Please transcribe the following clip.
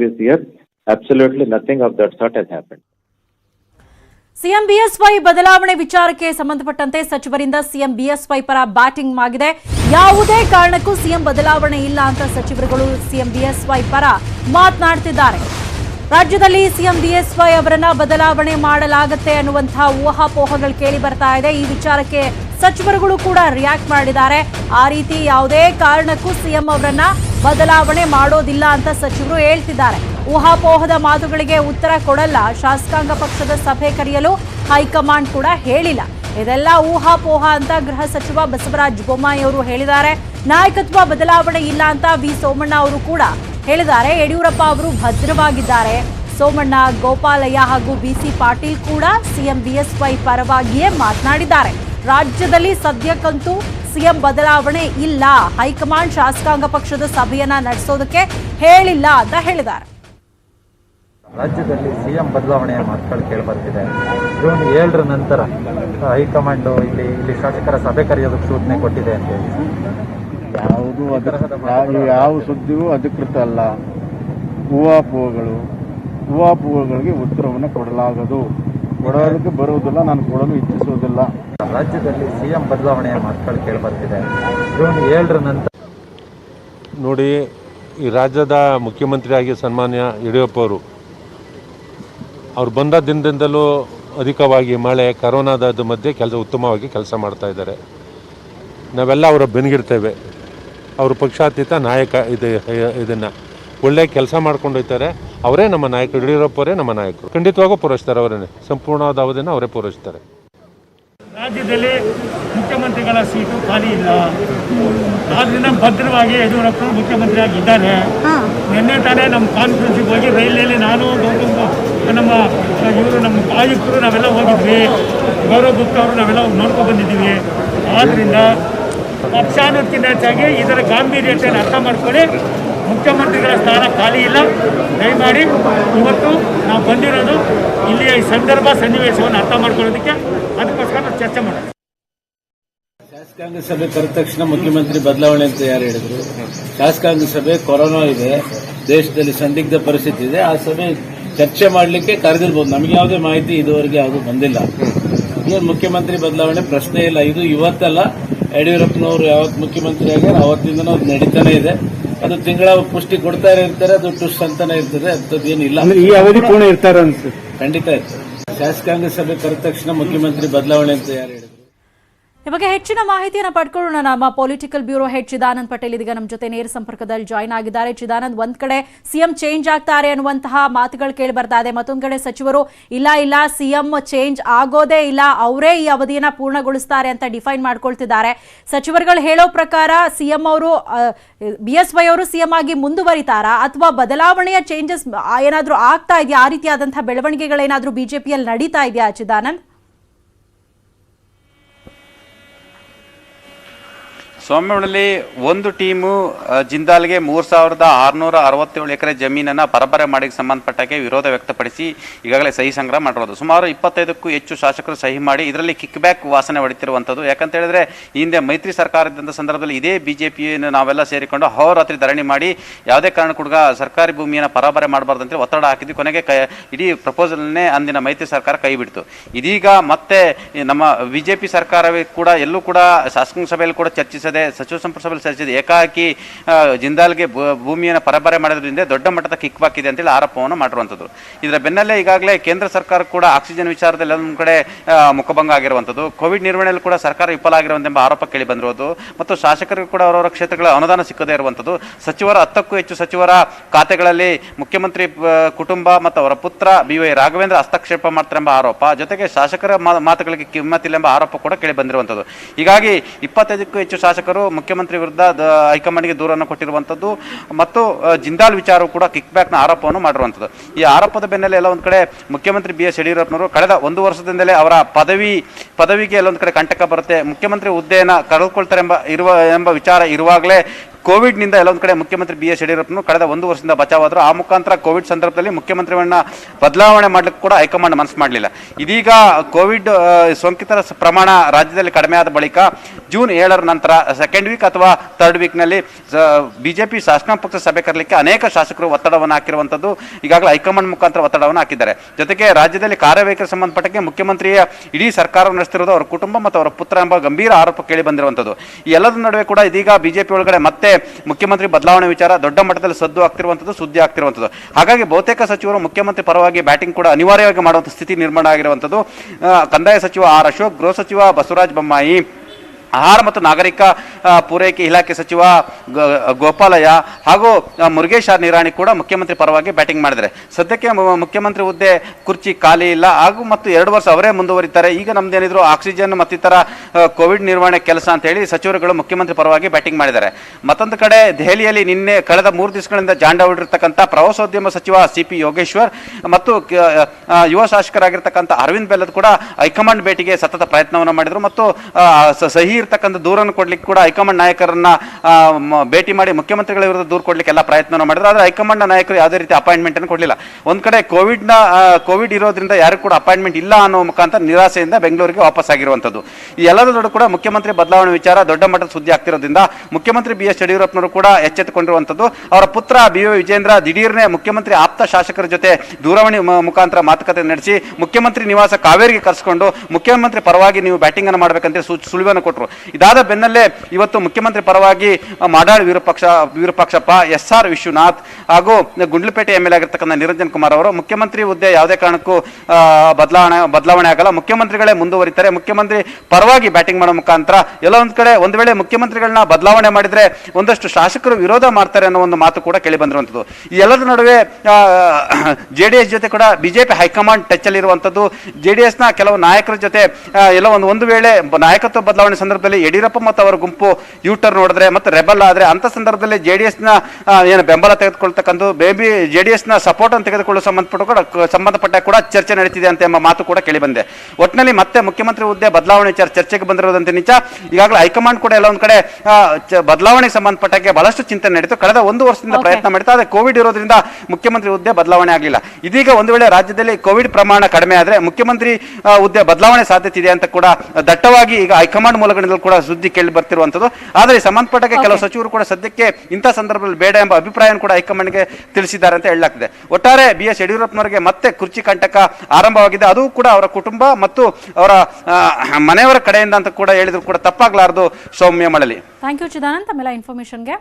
is here. Absolutely nothing of that sort has happened. CM BSY ಬದಲಾವಣೆ ವಿಚಾರಕ್ಕೆ ಸಂಬಂಧಪಟ್ಟಂತೆ ಸಚಿವರಿಂದ ಸಿಎಂ ಬಿಎಸ್ವೈ ಪರ ಬ್ಯಾಟಿಂಗ್ ಆಗಿದೆ ಯಾವುದೇ ಕಾರಣಕ್ಕೂ ಸಿಎಂ ಬದಲಾವಣೆ ಇಲ್ಲ ಅಂತ ಸಚಿವರುಗಳು ಸಿಎಂ ಬಿಎಸ್ವೈ ಪರ ಮಾತನಾಡ್ತಿದ್ದಾರೆ ರಾಜ್ಯದಲ್ಲಿ ಸಿಎಂ ಬಿಎಸ್ವೈ ಅವರನ್ನ ಬದಲಾವಣೆ ಮಾಡಲಾಗುತ್ತೆ ಅನ್ನುವಂತಹ ಊಹಾಪೋಹಗಳು ಕೇಳಿ ಬರ್ತಾ ಇದೆ ಈ ವಿಚಾರಕ್ಕೆ ಸಚಿವರುಗಳು ಕೂಡ ರಿಯಾಕ್ಟ್ ಮಾಡಿದ್ದಾರೆ ಆ ರೀತಿ ಯಾವುದೇ ಕಾರಣಕ್ಕೂ ಸಿಎಂ ಅವರನ್ನ ಬದಲಾವಣೆ ಮಾಡೋದಿಲ್ಲ ಅಂತ ಸಚಿವರು ಹೇಳ್ತಿದ್ದಾರೆ. ಊಹಾಪೋಹದ ಮಾತುಗಳಿಗೆ ಉತ್ತರ ಕೊಡಲ್ಲ ಶಾಸಕಾಂಗ ಪಕ್ಷದ ಸಭೆ ಕರೆಯಲು ಹೈಕಮಾಂಡ್ ಕೂಡ ಹೇಳಿಲ್ಲ. ಇದೆಲ್ಲ ಊಹಾಪೋಹ ಅಂತ ಗೃಹ ಸಚಿವ ಬಸವರಾಜ ಬೊಮ್ಮಾಯಿ ಅವರು ಹೇಳಿದ್ದಾರೆ. ನಾಯಕತ್ವ ಬದಲಾವಣೆ ಇಲ್ಲ ಅಂತ ವಿ ಸೋಮಣ್ಣ ಅವರು ಕೂಡ ಹೇಳಿದ್ದಾರೆ. ಯಡಿಯೂರಪ್ಪ ಅವರು ಭದ್ರವಾಗಿದ್ದಾರೆ. ಸೋಮಣ್ಣ, ಗೋಪಾಲಯ್ಯ ಹಾಗೂ ಬಿಸಿ ಪಾಟೀಲ್ ಕೂಡ ಸಿಎಂ ಬಿಎಸ್ವೈ ಪರವಾಗಿಯೇ ಮಾತನಾಡಿದ್ದಾರೆ. ರಾಜ್ಯದಲ್ಲಿ ಸದ್ಯಕ್ಕಂತೂ ಸಿಎಂ ಬದಲಾವಣೆ ಇಲ್ಲ. ಹೈಕಮಾಂಡ್ ಶಾಸಕಾಂಗ ಪಕ್ಷದ ಸಭೆಯನ್ನ ನಡೆಸೋದಕ್ಕೆ ಹೇಳಿಲ್ಲ ಅಂತ ಹೇಳಿದ್ದಾರೆ. ರಾಜ್ಯದಲ್ಲಿ ಸಿಎಂ ಬದಲಾವಣೆಯ ಮಾತುಗಳು ಕೇಳಿಬರ್ತಿದೆ. ಜೂನ್ ಏಳರ ನಂತರ ಹೈಕಮಾಂಡು ಇಲ್ಲಿ ಇಲ್ಲಿ ಶಾಸಕರ ಸಭೆ ಕರೆಯೋದಕ್ಕೆ ಸೂಚನೆ ಕೊಟ್ಟಿದೆ ಅಂತ ಹೇಳಿ. ಯಾವುದು ಯಾವ ಯಾವ ಸುದ್ದಿಯೂ ಅಧಿಕೃತ ಅಲ್ಲ. ಹೂವಾಪುವಗಳು ಹೂವಾಪುವಗಳಿಗೆ ಉತ್ತರವನ್ನು ಕೊಡಲಾಗದು. ಕೊಡೋದಕ್ಕೆ ಬರುವುದಿಲ್ಲ ನಾನು ಕೊಡಲು ಇಚ್ಛಿಸುವುದಿಲ್ಲ. ರಾಜ್ಯದಲ್ಲಿ ಸಿಎಂ ಬದಲಾವಣೆಯ ಮಾತುಗಳು ಕೇಳಿಬರ್ತಿದೆ. ಜೂನ್ ಏಳರ ನಂತರ. ನೋಡಿ ಈ ರಾಜ್ಯದ ಮುಖ್ಯಮಂತ್ರಿಯಾಗಿ ಸನ್ಮಾನ್ಯ ಯಡಿಯೂರಪ್ಪ ಅವರು ಅವ್ರು ಬಂದ ದಿನದಿಂದಲೂ ಅಧಿಕವಾಗಿ ಮಳೆ ಕರೋನಾದ ಮಧ್ಯೆ ಕೆಲಸ ಉತ್ತಮವಾಗಿ ಕೆಲಸ ಮಾಡ್ತಾ ಇದ್ದಾರೆ. ನಾವೆಲ್ಲ ಅವರ ಬೆನ್ಗಿರ್ತೇವೆ. ಅವರು ಪಕ್ಷಾತೀತ ನಾಯಕ ಇದೆ ಇದನ್ನು. ಒಳ್ಳೆ ಕೆಲಸ ಮಾಡ್ಕೊಂಡು ಹೋಗ್ತಾರೆ. ಅವರೇ ನಮ್ಮ ನಾಯಕರು ಯಡಿಯೂರಪ್ಪವರೇ ನಮ್ಮ ನಾಯಕರು. ಖಂಡಿತವಾಗೂ ಪೂರೈಸ್ತಾರೆ ಅವರೇ ಸಂಪೂರ್ಣವಾದ ಅವಧಿನ ಅವರೇ ಪೂರೈಸ್ತಾರೆ. ರಾಜ್ಯದಲ್ಲಿ ಮುಖ್ಯಮಂತ್ರಿಗಳ ಸೀಟು ಖಾಲಿ ಇಲ್ಲ. ಆದ್ರಿಂದ ಭದ್ರವಾಗಿ ಯಡಿಯೂರಪ್ಪ ಮುಖ್ಯಮಂತ್ರಿ ಆಗಿದ್ದಾರೆ ನಿನ್ನೆ ತಾನೇ ನಮ್ಮ ಕಾನ್ಫರೆನ್ಸಿಗೆ ಹೋಗಿ ರೈಲಲ್ಲಿ ನಾನು ನಮ್ಮ ಇವರು ನಮ್ಮ ಆಯುಕ್ತರು ನಾವೆಲ್ಲ ಹೋಗಿದ್ವಿ. ಗೌರವ ಗುಪ್ತಾ ಅವರು ನಾವೆಲ್ಲ ನೋಡ್ಕೊ ನೋಡ್ಕೊಂಡು ಬಂದಿದ್ದೀವಿ. ಆದ್ರಿಂದ ಪಕ್ಷ ಅನ್ನೋದಕ್ಕಿಂತ ಹೆಚ್ಚಾಗಿ ಇದರ ಗಾಂಭೀರ್ಯತೆಯನ್ನು ಅರ್ಥ ಮಾಡ್ಕೊಳ್ಳಿ. ಮುಖ್ಯಮಂತ್ರಿಗಳ ಸ್ಥಾನ ಖಾಲಿ ಇಲ್ಲ. ದಯಮಾಡಿ ಇವತ್ತು ನಾವು ಬಂದಿರೋದು ಇಲ್ಲಿಯ ಈ ಸಂದರ್ಭ ಸನ್ನಿವೇಶವನ್ನು ಅರ್ಥ ಮಾಡ್ಕೊಳ್ಳೋದಕ್ಕೆ ಅದಕ್ಕೋಸ್ಕರ ನಾವು ಚರ್ಚೆ ಮಾಡೋಣ. ಶಾಸಕಾಂಗ ಸಭೆ ಕರೆದ ತಕ್ಷಣ ಮುಖ್ಯಮಂತ್ರಿ ಬದಲಾವಣೆ ಅಂತ ಯಾರು ಹೇಳಿದ್ರು? ಶಾಸಕಾಂಗ ಸಭೆ ಕೊರೋನಾ ಇದೆ, ದೇಶದಲ್ಲಿ ಸಂದಿಗ್ಧ ಪರಿಸ್ಥಿತಿ ಇದೆ, ಆ ಸಭೆ ಚರ್ಚೆ ಮಾಡಲಿಕ್ಕೆ ಕರೆದಿರ್ಬೋದು ನಮಗೆ ಯಾವುದೇ ಮಾಹಿತಿ ಇದುವರೆಗೆ ಅದು ಬಂದಿಲ್ಲ. ಏನು ಮುಖ್ಯಮಂತ್ರಿ ಬದಲಾವಣೆ ಪ್ರಶ್ನೆ ಇಲ್ಲ. ಇದು ಇವತ್ತಲ್ಲ. ಯಡಿಯೂರಪ್ಪನವರು ಯಾವತ್ತು ಮುಖ್ಯಮಂತ್ರಿ ಆಗ್ಯಾರ ಅವತ್ತಿಂದನೂ ಅದು ನಡೀತಾನೆ ಇದೆ. ಅದು ತಿಂಗಳ ಪುಷ್ಟಿ ಕೊಡ್ತಾ ಇರ್ತಾರೆ ಅದು ಟುಸ್ ಅಂತಾನೆ ಇರ್ತದೆ ಅಂಥದ್ದು ಏನಿಲ್ಲ ಈ ಅವಧಿ ಪೂರ್ಣ ಇರ್ತಾರೆ ಅನ್ಸುತ್ತೆ. ಖಂಡಿತ ಇರ್ತದೆ. ಶಾಸಕಾಂಗ ಸಭೆ ಕರೆದ ತಕ್ಷಣ ಮುಖ್ಯಮಂತ್ರಿ ಬದಲಾವಣೆ ಅಂತ ಯಾರು ಈ ಹೆಚ್ಚಿನ ಮಾಹಿತಿಯನ್ನು ಪಡ್ಕೊಳ್ಳೋಣ. ನಮ್ಮ political bureau head Chidanand Patel ಇದೀಗ ನಮ್ಮ ಜೊತೆ ನೇರ ಸಂಪರ್ಕದಲ್ಲಿ ಜಾಯ್ನ್ ಆಗಿದ್ದಾರೆ. ಚಿದಾನಂದ್, ಒಂದ್ ಕಡೆ ಸಿಎಂ ಚೇಂಜ್ ಆಗ್ತಾರೆ ಅನ್ನುವಂತಹ ಮಾತುಗಳು ಕೇಳಿ ಬರ್ತಾ ಇದೆ. ಮತ್ತೊಂದ್ ಕಡೆ ಸಚಿವರು, ಇಲ್ಲ ಇಲ್ಲ, ಸಿಎಂ ಚೇಂಜ್ ಆಗೋದೇ ಇಲ್ಲ, ಅವರೇ ಈ ಅವಧಿಯನ್ನ ಪೂರ್ಣಗೊಳಿಸ್ತಾರೆ ಅಂತ ಡಿಫೈನ್ ಮಾಡ್ಕೊಳ್ತಿದ್ದಾರೆ. ಸಚಿವರುಗಳು ಹೇಳೋ ಪ್ರಕಾರ ಸಿಎಂ ಅವರು ಬಿ ಎಸ್ ವೈ ಅವರು ಸಿಎಂ ಆಗಿ ಮುಂದುವರಿತಾರಾ? ಅಥವಾ ಬದಲಾವಣೆಯ ಚೇಂಜಸ್ ಏನಾದರೂ ಆಗ್ತಾ ಇದೆಯಾ? ಆ ರೀತಿಯಾದಂತಹ ಬೆಳವಣಿಗೆಗಳೇನಾದ್ರೂ ಬಿಜೆಪಿಯಲ್ಲಿ ನಡೀತಾ ಇದೆಯಾ ಚಿದಾನಂದ್? ಸೌಮ್ಯಗಳಲ್ಲಿ ಒಂದು ಟೀಮು ಜಿಂದಾಲ್ಗೆ ಮೂರು ಸಾವಿರದ ಆರುನೂರ ಅರವತ್ತೇಳು ಎಕರೆ ಜಮೀನನ್ನು ಪರಬರೆ ಮಾಡಿಗೆ ಸಂಬಂಧಪಟ್ಟಕ್ಕೆ ವಿರೋಧ ವ್ಯಕ್ತಪಡಿಸಿ ಈಗಾಗಲೇ ಸಹಿ ಸಂಗ್ರಹ ಮಾಡಿರೋದು ಸುಮಾರು ಇಪ್ಪತ್ತೈದಕ್ಕೂ ಹೆಚ್ಚು ಶಾಸಕರು ಸಹಿ ಮಾಡಿ ಇದರಲ್ಲಿ ಕಿಕ್ ಬ್ಯಾಕ್ ವಾಸನೆ ಹೊಡಿತಿರುವಂಥದ್ದು. ಯಾಕಂತ ಹೇಳಿದ್ರೆ ಹಿಂದೆ ಮೈತ್ರಿ ಸರ್ಕಾರ ಇದ್ದಂಥ ಸಂದರ್ಭದಲ್ಲಿ ಇದೇ ಬಿಜೆಪಿಯನ್ನು ನಾವೆಲ್ಲ ಸೇರಿಕೊಂಡು ಅಹೋರಾತ್ರಿ ಧರಣಿ ಮಾಡಿ ಯಾವುದೇ ಕಾರಣ ಕೂಡ ಸರ್ಕಾರಿ ಭೂಮಿಯನ್ನು ಪರಬರೆ ಮಾಡಬಾರ್ದು ಅಂತೇಳಿ ಒತ್ತಡ ಹಾಕಿದ್ವಿ. ಕೊನೆಗೆ ಕೈ, ಇಡೀ ಪ್ರಪೋಸಲ್ನೇ ಅಂದಿನ ಮೈತ್ರಿ ಸರ್ಕಾರ ಕೈ ಬಿಡ್ತು. ಇದೀಗ ಮತ್ತೆ ನಮ್ಮ ಬಿಜೆಪಿ ಸರ್ಕಾರವೇ ಕೂಡ, ಎಲ್ಲೂ ಕೂಡ ಶಾಸಕಾಂಗ ಸಭೆಯಲ್ಲಿ ಕೂಡ ಚರ್ಚಿಸದೆ ಸಚಿವ ಸಂಪುಟ ಸಭೆಯಲ್ಲಿ ಚರ್ಚಿಸಿದೆ ಏಕಾಕಿ ಜಿಂದಾಲ್ಗೆ ಭೂಮಿಯನ್ನು ಪರಬರೆ ಮಾಡೋದ್ರಿಂದ ದೊಡ್ಡ ಮಟ್ಟದ ಕಿಕ್ ಬಾಕ್ ಇದೆ ಅಂತೇಳಿ ಆರೋಪವನ್ನು ಮಾಡಿರುವಂಥದ್ದು. ಇದರ ಬೆನ್ನಲ್ಲೇ ಈಗಾಗಲೇ ಕೇಂದ್ರ ಸರ್ಕಾರ ಕೂಡ ಆಕ್ಸಿಜನ್ ವಿಚಾರದಲ್ಲಿ ಒಂದು ಕಡೆ ಮುಖಭಂಗ ಆಗಿರುವಂಥದ್ದು. ಕೋವಿಡ್ ನಿರ್ವಹಣೆಯಲ್ಲಿ ಕೂಡ ಸರ್ಕಾರ ವಿಫಲ ಆಗಿರುವಂತೆಂಬ ಆರೋಪ ಕೇಳಿ ಬಂದಿರೋದು ಮತ್ತು ಶಾಸಕರಿಗೂ ಕೂಡ ಅವರವರ ಕ್ಷೇತ್ರಗಳ ಅನುದಾನ ಸಿಕ್ಕದೇ ಇರುವಂಥದ್ದು. ಸಚಿವರ, ಹತ್ತಕ್ಕೂ ಹೆಚ್ಚು ಸಚಿವರ ಖಾತೆಗಳಲ್ಲಿ ಮುಖ್ಯಮಂತ್ರಿ ಕುಟುಂಬ ಮತ್ತು ಅವರ ಪುತ್ರ ಬಿ ವೈ ರಾಘವೇಂದ್ರ ಹಸ್ತಕ್ಷೇಪ ಮಾಡ್ತಾರೆ ಎಂಬ ಆರೋಪ. ಜೊತೆಗೆ ಶಾಸಕರ ಮಾತುಗಳಿಗೆ ಕಿಮ್ಮತ್ತಿಲ್ಲ ಎಂಬ ಆರೋಪ ಕೂಡ ಕೇಳಿ ಬಂದಿರುವಂಥದ್ದು. ಹೀಗಾಗಿ ಇಪ್ಪತ್ತೈದಕ್ಕೂ ಹೆಚ್ಚು ಶಾಸಕರು, ಮುಖ್ಯಮಂತ್ರಿ ವಿರುದ್ಧ ಹೈಕಮಾಂಡ್ಗೆ ದೂರನ್ನು ಕೊಟ್ಟಿರುವಂಥದ್ದು ಮತ್ತು ಜಿಂದಾಲ್ ವಿಚಾರವು ಕೂಡ ಕಿಕ್ ಬ್ಯಾಕ್ನ ಆರೋಪವನ್ನು ಮಾಡಿರುವಂಥದ್ದು. ಈ ಆರೋಪದ ಬೆನ್ನಲ್ಲೇ ಎಲ್ಲ ಒಂದು ಕಡೆ ಮುಖ್ಯಮಂತ್ರಿ ಬಿ ಎಸ್ ಯಡಿಯೂರಪ್ಪನವರು ಕಳೆದ ಒಂದು ವರ್ಷದಿಂದಲೇ ಅವರ ಪದವಿ, ಪದವಿಗೆ ಎಲ್ಲೊಂದು ಕಡೆ ಕಂಟಕ ಬರುತ್ತೆ. ಮುಖ್ಯಮಂತ್ರಿ ಹುದ್ದೆಯನ್ನು ಕಳೆದುಕೊಳ್ತಾರೆ ಎಂಬ, ಇರುವ, ಎಂಬ ವಿಚಾರ ಇರುವಾಗಲೇ ಕೋವಿಡ್ನಿಂದ ಎಲ್ಲೊಂದು ಕಡೆ ಮುಖ್ಯಮಂತ್ರಿ ಬಿ ಎಸ್ ಯಡಿಯೂರಪ್ಪನು ಕಳೆದ ಒಂದು ವರ್ಷದಿಂದ ಬಚಾವಾದ್ರು. ಆ ಮುಖಾಂತರ ಕೋವಿಡ್ ಸಂದರ್ಭದಲ್ಲಿ ಮುಖ್ಯಮಂತ್ರಿಗಳನ್ನ ಬದಲಾವಣೆ ಮಾಡಲಿಕ್ಕೆ ಕೂಡ ಹೈಕಮಾಂಡ್ ಮನಸ್ಸು ಮಾಡಲಿಲ್ಲ. ಇದೀಗ ಕೋವಿಡ್ ಸೋಂಕಿತರ ಪ್ರಮಾಣ ರಾಜ್ಯದಲ್ಲಿ ಕಡಿಮೆ ಆದ ಬಳಿಕ ಜೂನ್ ಏಳರ ನಂತರ ಸೆಕೆಂಡ್ ವೀಕ್ ಅಥವಾ ಥರ್ಡ್ ವೀಕ್ನಲ್ಲಿ ಬಿಜೆಪಿ ಶಾಸನ ಪಕ್ಷ ಸಭೆ ಕರಲಿಕ್ಕೆ ಅನೇಕ ಶಾಸಕರು ಒತ್ತಡವನ್ನು ಹಾಕಿರುವಂಥದ್ದು ಈಗಾಗಲೇ ಹೈಕಮಾಂಡ್ ಮುಖಾಂತರ ಒತ್ತಡವನ್ನು ಹಾಕಿದ್ದಾರೆ. ಜೊತೆಗೆ ರಾಜ್ಯದಲ್ಲಿ ಕಾರ್ಯವೈಖರಿ ಸಂಬಂಧಪಟ್ಟಕ್ಕೆ ಮುಖ್ಯಮಂತ್ರಿಯ ಇಡೀ ಸರ್ಕಾರ ನಡೆಸ್ತಿರೋದು ಅವರ ಕುಟುಂಬ ಮತ್ತು ಅವರ ಪುತ್ರ ಎಂಬ ಗಂಭೀರ ಆರೋಪ ಕೇಳಿ ಬಂದಿರುವಂಥದ್ದು. ಈ ಎಲ್ಲದರ ನಡುವೆ ಕೂಡ ಇದೀಗ ಬಿಜೆಪಿ ಒಳಗಡೆ ಮತ್ತೆ ಮುಖ್ಯಮಂತ್ರಿ ಬದಲಾವಣೆ ವಿಚಾರ ದೊಡ್ಡ ಮಟ್ಟದಲ್ಲಿ ಸದ್ದು ಆಗ್ತಿರುವಂಥದ್ದು ಸುದ್ದಿ ಆಗ್ತಿರುವಂಥದ್ದು ಹಾಗಾಗಿ ಬಹುತೇಕ ಸಚಿವರು ಮುಖ್ಯಮಂತ್ರಿ ಪರವಾಗಿ ಬ್ಯಾಟಿಂಗ್ ಕೂಡ ಅನಿವಾರ್ಯವಾಗಿ ಮಾಡುವಂಥ ಸ್ಥಿತಿ ನಿರ್ಮಾಣ ಆಗಿರುವಂಥದ್ದು ಕಂದಾಯ ಸಚಿವ ಆರ್ ಅಶೋಕ್, ಗೃಹ ಸಚಿವ ಬಸವರಾಜ ಬೊಮ್ಮಾಯಿ ಆಹಾರ ಮತ್ತು ನಾಗರಿಕ ಪೂರೈಕೆ ಇಲಾಖೆ ಸಚಿವ ಗೋಪಾಲಯ್ಯ ಹಾಗೂ ಮುರುಗೇಶ್ ಆರ್ ನಿರಾಣಿ ಕೂಡ ಮುಖ್ಯಮಂತ್ರಿ ಪರವಾಗಿ ಬ್ಯಾಟಿಂಗ್ ಮಾಡಿದ್ದಾರೆ. ಸದ್ಯಕ್ಕೆ ಮುಖ್ಯಮಂತ್ರಿ ಹುದ್ದೆ ಕುರ್ಚಿ ಖಾಲಿ ಇಲ್ಲ. ಹಾಗೂ ಮತ್ತು ಎರಡು ವರ್ಷ ಅವರೇ ಮುಂದುವರಿತಾರೆ. ಈಗ ನಮ್ದೇನಿದ್ರು ಆಕ್ಸಿಜನ್ ಮತ್ತಿತರ ಕೋವಿಡ್ ನಿರ್ವಹಣೆ ಕೆಲಸ ಅಂತ ಹೇಳಿ ಸಚಿವರುಗಳು ಮುಖ್ಯಮಂತ್ರಿ ಪರವಾಗಿ ಬ್ಯಾಟಿಂಗ್ ಮಾಡಿದ್ದಾರೆ. ಮತ್ತೊಂದು ಕಡೆ ದೆಹಲಿಯಲ್ಲಿ ನಿನ್ನೆ ಕಳೆದ ಮೂರು ದಿವಸಗಳಿಂದ ಜಾಂಡ ಹೊಡಿರ್ತಕ್ಕಂಥ ಪ್ರವಾಸೋದ್ಯಮ ಸಚಿವ ಸಿ ಪಿ ಯೋಗೇಶ್ವರ್ ಮತ್ತು ಯುವ ಶಾಸಕರಾಗಿರ್ತಕ್ಕಂಥ ಅರವಿಂದ್ ಬೆಲ್ಲದ್ ಕೂಡ ಹೈಕಮಾಂಡ್ ಭೇಟಿಗೆ ಸತತ ಪ್ರಯತ್ನವನ್ನು ಮಾಡಿದರು. ಮತ್ತು ಸಹಿ ಇರ್ತಕ್ಕಂಥ ದೂರನ್ನು ಕೊಡ್ಲಿಕ್ಕೆ ಕೂಡ ಹೈಕಮಾಂಡ್ ನಾಯಕರನ್ನ ಭೇಟಿ ಮಾಡಿ ಮುಖ್ಯಮಂತ್ರಿಗಳ ವಿರುದ್ಧ ದೂರು ಕೊಡ್ಲಿಕ್ಕೆ ಎಲ್ಲ ಪ್ರಯತ್ನವನ್ನು ಮಾಡಿದ್ರು. ಆದರೆ ಹೈಕಮಾಂಡ್ ನಾಯಕರು ಯಾವುದೇ ರೀತಿ ಅಪಾಯಿಂಟ್ಮೆಂಟ್ ಅನ್ನು ಕೊಡಲಿಲ್ಲ. ಒಂದ್ ಕಡೆ ಕೋವಿಡ್ನ ಕೋವಿಡ್ ಇರೋದ್ರಿಂದ ಯಾರು ಕೂಡ ಅಪಾಯಿಂಟ್ಮೆಂಟ್ ಇಲ್ಲ ಅನ್ನೋ ಮುಖಾಂತರ ನಿರಾಸೆಯಿಂದ ಬೆಂಗಳೂರಿಗೆ ವಾಪಸ್ ಆಗಿರುವಂಥದ್ದು. ಈ ಎಲ್ಲದರ ನಡುವೆ ಕೂಡ ಮುಖ್ಯಮಂತ್ರಿ ಬದಲಾವಣೆ ವಿಚಾರ ದೊಡ್ಡ ಮಟ್ಟದ ಸುದ್ದಿ ಆಗ್ತಿರೋದ್ರಿಂದ ಮುಖ್ಯಮಂತ್ರಿ ಬಿ ಎಸ್ ಯಡಿಯೂರಪ್ಪನವರು ಕೂಡ ಎಚ್ಚೆತ್ತುಕೊಂಡಿರುವಂಥದ್ದು. ಅವರ ಪುತ್ರ ಬಿ ವಿಜೇಂದ್ರ ದಿಢೀರ್ನೆ ಮುಖ್ಯಮಂತ್ರಿ ಆಪ್ತ ಶಾಸಕರ ಜೊತೆ ದೂರವಾಣಿ ಮುಖಾಂತರ ಮಾತುಕತೆ ನಡೆಸಿ ಮುಖ್ಯಮಂತ್ರಿ ನಿವಾಸ ಕಾವೇರಿಗೆ ಕರೆಸಿಕೊಂಡು ಮುಖ್ಯಮಂತ್ರಿ ಪರವಾಗಿ ನೀವು ಬ್ಯಾಟಿಂಗ್ ಅನ್ನು ಮಾಡಬೇಕಂತ ಸುಳಿವನ್ನು ಕೊಟ್ಟರು ಇದಾದ ಬೆನ್ನಲ್ಲೇ ಇವತ್ತು ಮುಖ್ಯಮಂತ್ರಿ ಪರವಾಗಿ ಮಾಡಾಳ್ ವಿರೂಪಾಕ್ಷ, ವಿರೂಪಾಕ್ಷಪ್ಪ ಎಸ್ ಆರ್ ವಿಶ್ವನಾಥ್ ಹಾಗೂ ಗುಂಡ್ಲುಪೇಟೆ ಎಂ ಎಲ್ ಆಗಿರ್ತಕ್ಕಂಥ ನಿರಂಜನ್ ಕುಮಾರ್ ಅವರು ಮುಖ್ಯಮಂತ್ರಿ ಹುದ್ದೆ ಯಾವುದೇ ಕಾರಣಕ್ಕೂ ಬದಲಾವಣೆ ಬದಲಾವಣೆ ಆಗಲ್ಲ. ಮುಖ್ಯಮಂತ್ರಿಗಳೇ ಮುಂದುವರಿತಾರೆ. ಮುಖ್ಯಮಂತ್ರಿ ಪರವಾಗಿ ಬ್ಯಾಟಿಂಗ್ ಮಾಡೋ ಮುಖಾಂತರ ಎಲ್ಲೋ ಒಂದು ಕಡೆ ಒಂದು ವೇಳೆ ಮುಖ್ಯಮಂತ್ರಿಗಳನ್ನ ಬದಲಾವಣೆ ಮಾಡಿದ್ರೆ ಒಂದಷ್ಟು ಶಾಸಕರು ವಿರೋಧ ಮಾಡ್ತಾರೆ ಅನ್ನೋ ಒಂದು ಮಾತು ಕೂಡ ಕೇಳಿ ಬಂದಿರುವಂಥದ್ದು. ಈ ಎಲ್ಲದರ ನಡುವೆ ಜೆ ಡಿ ಎಸ್ ಜೊತೆ ಕೂಡ ಬಿಜೆಪಿ ಹೈಕಮಾಂಡ್ ಟಚ್ ಅಲ್ಲಿರುವಂಥದ್ದು ಜೆ ಡಿ ಎಸ್ನ ಕೆಲವು ನಾಯಕರ ಜೊತೆ ಎಲ್ಲ ಒಂದು ಒಂದು ವೇಳೆ ನಾಯಕತ್ವ ಬದಲಾವಣೆ ಸಂದರ್ಭದಲ್ಲಿ ಯಡಿಯೂರಪ್ಪ ಮತ್ತು ಅವರ ಗುಂಪು ಯೂಟರ್ ನೋಡಿದ್ರೆ ಮತ್ತು ರೆಬಲ್ ಆದ್ರೆ ಅಂತ ಸಂದರ್ಭದಲ್ಲಿ ಜೆ ಡಿ ಎಸ್ನ ಏನು ಬೆಂಬಲ ತೆಗೆದುಕೊಳ್ತಕ್ಕಂಥ ಬೇಬಿ ಜೆ ಡಿ ಎಸ್ನ ಸಪೋರ್ಟ್ ಅನ್ನು ತೆಗೆದುಕೊಳ್ಳಲು ಸಂಬಂಧಪಟ್ಟ ಕೂಡ ಸಂಬಂಧಪಟ್ಟ ಕೂಡ ಚರ್ಚೆ ನಡೀತಿದೆ ಅಂತ ಎಂಬ ಮಾತು ಕೂಡ ಕೇಳಿ ಬಂದೆ ಒಟ್ಟಿನಲ್ಲಿ ಮತ್ತೆ ಮುಖ್ಯಮಂತ್ರಿ ಹುದ್ದೆ ಬದಲಾವಣೆ ವಿಚಾರ ಚರ್ಚೆಗೆ ಬಂದಿರೋದಂತ ನಿಜ. ಈಗಾಗಲೇ ಹೈಕಮಾಂಡ್ ಕೂಡ ಎಲ್ಲ ಒಂದು ಕಡೆ ಬದಲಾವಣೆಗೆ ಸಂಬಂಧಪಟ್ಟಾಗೆ ಬಹಳಷ್ಟು ಚಿಂತನೆ ನಡೀತು. ಕಳೆದ ಒಂದು ವರ್ಷದಿಂದ ಪ್ರಯತ್ನ ಮಾಡ್ತಾ ಆದರೆ ಕೋವಿಡ್ ಇರೋದ್ರಿಂದ ಮುಖ್ಯಮಂತ್ರಿ ಹುದ್ದೆ ಬದಲಾವಣೆ ಆಗಲಿಲ್ಲ ಇದೀಗ ಒಂದು ವೇಳೆ ರಾಜ್ಯದಲ್ಲಿ ಕೋವಿಡ್ ಪ್ರಮಾಣ ಕಡಿಮೆ ಆದರೆ ಮುಖ್ಯಮಂತ್ರಿ ಹುದ್ದೆ ಬದಲಾವಣೆ ಸಾಧ್ಯತೆ ಇದೆ ಅಂತ ಕೂಡ ದಟ್ಟವಾಗಿ ಈಗ ಹೈಕಮಾಂಡ್ ಮೂಲಗಳಿಂದ ಕೂಡ ಸುದ್ದಿ ಕೇಳಿ ಬರ್ತಿರುವಂತದ್ದು ಆದರೆ ಈ ಸಂಬಂಧಪಟ್ಟಾಗೆ ಕೆಲವು ಸಚಿವರು ಕೂಡ ಸದ್ಯಕ್ಕೆ ಇಂಥ ಸಂದರ್ಭದಲ್ಲಿ ಬೇಡ ಎಂಬ ಅಭಿಪ್ರಾಯವನ್ನು ಕೂಡ ಹೈಕಮಾಂಡ್ಗೆ ತಿಳಿಸಿದ್ದಾರೆ ಅಂತ ಹೇಳಲಾಗ್ತದೆ. ಒಟ್ಟಾರೆ ಬಿ ಎಸ್ ಯಡಿಯೂರಪ್ಪನವರಿಗೆ ಮತ್ತೆ ಕುರ್ಚಿ ಕಂಟಕ ಆರಂಭವಾಗಿದೆ. ಅದು ಕೂಡ ಅವರ ಕುಟುಂಬ ಮತ್ತು ಅವರ ಮನೆಯವರ ಕಡೆಯಿಂದ ಅಂತ ಕೂಡ ಹೇಳಿದ್ರು ಕೂಡ ತಪ್ಪಾಗಲಾರದು Soumya Malali. Thank you Chidanand. ತಮ್ಮೆಲ್ಲ ಇನ್ಫಾರ್ಮೇಷನ್ಗೆ